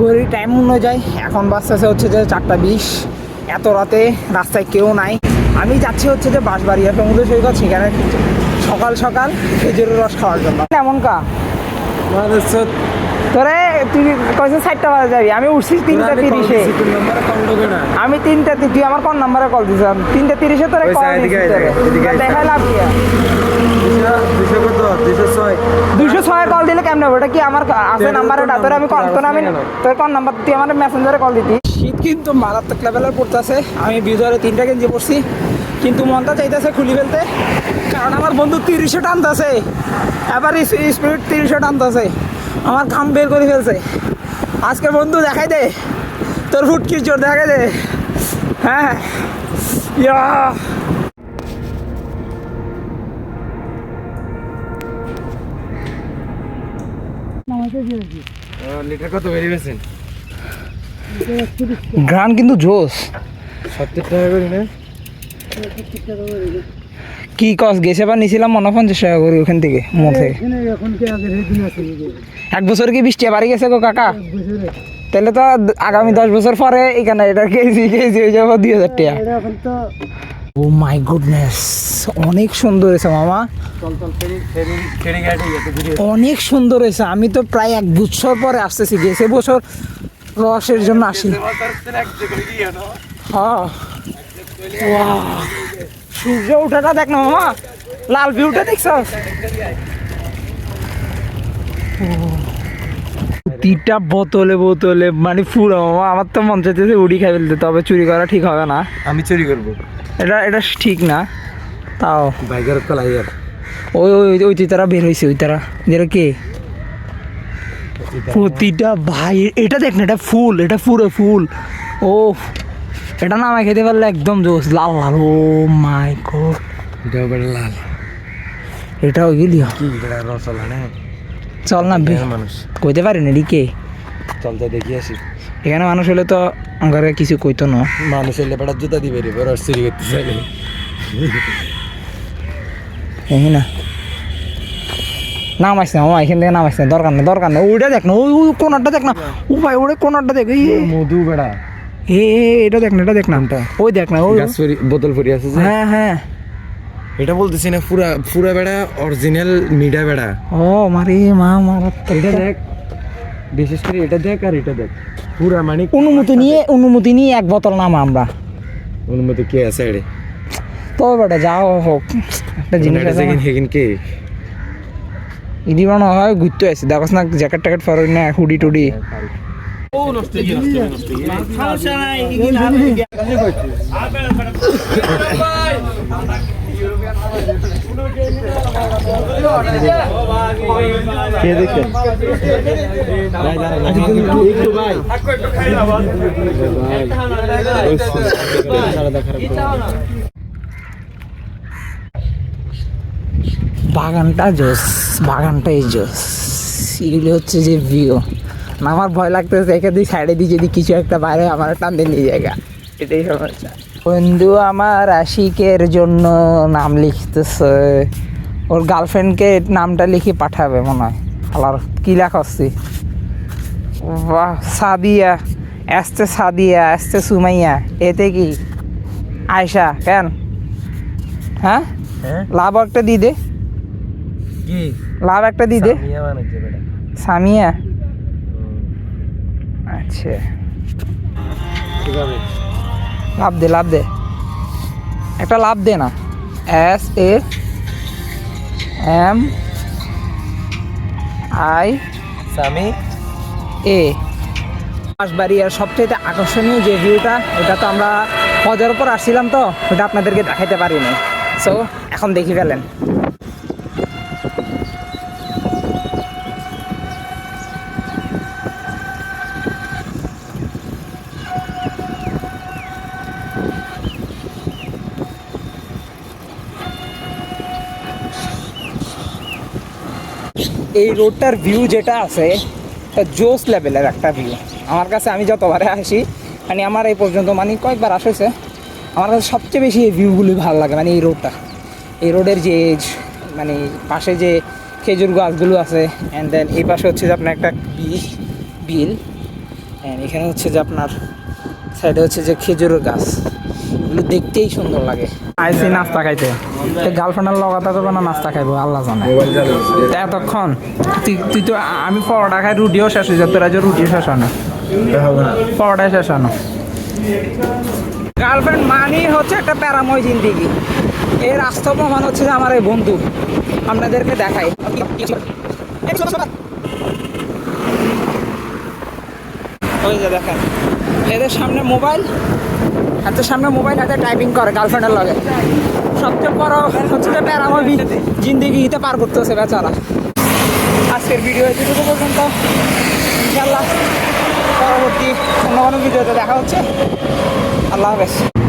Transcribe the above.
ঘড়ির টাইম অনুযায়ী এখন বাজতেছে হচ্ছে যে চারটা বিশ। এত রাতে রাস্তায় কেউ নাই। আমি যাচ্ছি হচ্ছে যে বাঁশবাড়িয়া সমুদ্র সৈকত সেখানে সকাল সকাল খেজুরের রস খাওয়ার জন্য। কেমন কা? তোরে তুই কয়েছে ষাটটা বাজে যাবি আমি উঠছি তিনটা তিরিশে। আমি তিনটা তুই আমার কোন নাম্বারে কল দিছিস। তিনটা তিরিশে তোরে। দেখাই লাভ কি আর? দুইশো ছয় কল দিলে কেমন হবে ওটা কি আমার আছে নাম্বার ওটা তোর আমি তোর আমি কেন? তোর কোন নাম্বার তুই আমার মেসেঞ্জারে কল দিতি? শীত কিন্তু মারাত্মক লেভেলের পড়তেছে। আমি বিজয়ের তিনটা গেঞ্জি পড়ছি কিন্তু মনটা চাইতেছে খুলি ফেলতে। কারণ আমার বন্ধু তিরিশে টানতেছে এবার স্পিড তিরিশে টানতেছে আমার ঘাম বের করে ফেলছে। আজকে বন্ধু দেখাই দে। তোর ফুটকির জোর দেখাই দে। হ্যাঁ। ইয়া। লিটার কত বেরিয়ে গেছেন গ্রান কিন্তু জোস সত্তর টাকা করে না। কি কস গেছে বা নিছিলাম মনে পঞ্চাশ টাকা করে ওখান থেকে আছে এক বছর কি বৃষ্টি বাড়ি গেছে গো কাকা? তাহলে তো আগামী দশ বছর পরে এখানে এটা কেজি কেজি হয়ে যাব দুই হাজার টাকা। ও মাই গুডনেস অনেক সুন্দর হয়েছে মামা। অনেক সুন্দর হয়েছে। আমি তো প্রায় এক বছর পরে আসতেছি গেছে বছর রসের জন্য আসি। হ্যাঁ. সূর্য উঠাটা দেখ না মামা। লাল ভিউটা দেখছ? তিনটা বোতলে বোতলে মানে পুরো মামা আমার তো মন চাইতেছে উড়ি খাই ফেলতে তবে চুরি করা ঠিক হবে না। আমি চুরি করব। এটা এটা ঠিক না। তাও। বাইকের কলাই ওই ওই ওই তারা বের হয়েছে ওই তারা। যেটা কে? প্রতিটা ভাই এটা দেখ না এটা ফুল এটা পুরো ফুল। ও এটা নামায় খেতে পারলে একদম জোস। লাল লাল ও মাই গড। এটাও বেড়া লাল। এটা ওই গেলি কি বেড়া রসলা না চল না মানুষ। কইতে পারি না কে চল তো দেখি আসি। এখানে মানুষ হলে তো আমার কিছু কইতো না। মানুষ এলে বেড়া জুতা দিবে রে বড় চুরি করতে চাইলে এই না। নামাইস না মামা এখান থেকে নামাইস না দরকার নেই দরকার নেই। ওইটা দেখ না ওই ওই কোনারটা দেখ না। ও ভাই ওই কোনারটা দেখ এই মধু বেড়া। এ এটা দেখ না এটা দেখ না। ওই দেখ না ওই। বোতল ফরি আছে হ্যাঁ হ্যাঁ। এটা বলতেছি না পুরা পুরা বেড়া অরিজিনাল মিডা বেড়া। ও মারে মা মারা এটা দেখ। বিশেষ করে এটা দেখ আর এটা দেখ। পুরা মানে অনুমতি নিয়ে অনুমতি নিয়ে এক বোতল নামা আমরা। অনুমতি কে আছে এড়ে তো বেটা যাও হোক। একটা জিনিস আছে কে? ইডি মনে হয় ঘুরতে আসি। দেখোস না জ্যাকেট ট্যাকেট ফরই না হুডি টুডি। ভাই বাগানটা জোস, বাগানটাই জোস। এগুলি হচ্ছে যে ভিউ আমার ভয় লাগতেছে এখান দিয়ে সাইডে দিয়ে যদি কিছু একটা বাইরে, আমার টান দিয়ে নিয়ে জায়গা এটাই সমস্যা। বন্ধু, আমার আশিকের জন্য নাম লিখতেছে। ওর গার্লফ্রেন্ডকে নামটা লিখে পাঠাবে, মনে হয়। আলার কি লেখা হচ্ছে বাহ সাদিয়া এসতে সাদিয়া এসতে সুমাইয়া এতে কি? আয়সা কেন? হ্যাঁ? হ্যাঁ? লাভ একটা দিয়ে দে। লাভ একটা দিয়ে দে। সামিয়া সামিয়া? আচ্ছা। লাভ দে লাভ দে। একটা লাভ দে না। S A M I. Sami. এ। বাঁশবাড়িয়ার সবচেয়ে আকর্ষণীয় যে ভিউটা ওটা তো আমরা মজার উপর আসছিলাম তো ওটা আপনাদেরকে দেখাইতে পারিনি। সো এখন দেখি ফেলেন। এই রোডটার ভিউ যেটা আছে জোস লেভেলের একটা ভিউ আমার কাছে আমি যতবারে আসি মানে আমার এই পর্যন্ত মানে কয়েকবার আসেছে, আমার কাছে সবচেয়ে বেশি এই ভিউগুলি ভালো লাগে মানে এই রোডটা এই রোডের যে মানে পাশে যে খেজুর গাছগুলো আছে অ্যান্ড দেন এই পাশে হচ্ছে যে আপনার একটা বিল বিল, And এখানে হচ্ছে যে আপনার সাইডে হচ্ছে যে খেজুরের গাছ। দেখতেই সুন্দর লাগে। আইসি নাস্তা খাইতে। গার্লফ্রেন্ডের লগাতে তো না নাস্তা খাইবো, আল্লাহ জানে। এতক্ষণ, তুই তো, আমি পরোটা খাই, রুটিও শেষ হয়ে যায়, তোরা যে রুটিও শেষ হয় না। পরোটাই শেষ হয় না। গার্লফ্রেন্ড মানি হচ্ছে একটা প্যারাময় জিন্দিগি। এর রাস্তা প্রমাণ হচ্ছে যে আমার এই বন্ধু, আপনাদেরকে দেখাই। ওই যে দেখেন, এদের সামনে মোবাইল হাতের সামনে মোবাইল হাতে টাইপিং করে গার্লফ্রেন্ডের লগে। সবচেয়ে বড় হচ্ছে যে প্যারাময় জিন্দিগিতে পার করতেছে বেচারা। আজকের ভিডিও এতটুকু পর্যন্ত। ইনশাল্লাহ পরবর্তী অন্য কোনো ভিডিওতে দেখা হচ্ছে। আল্লাহ হাফেজ।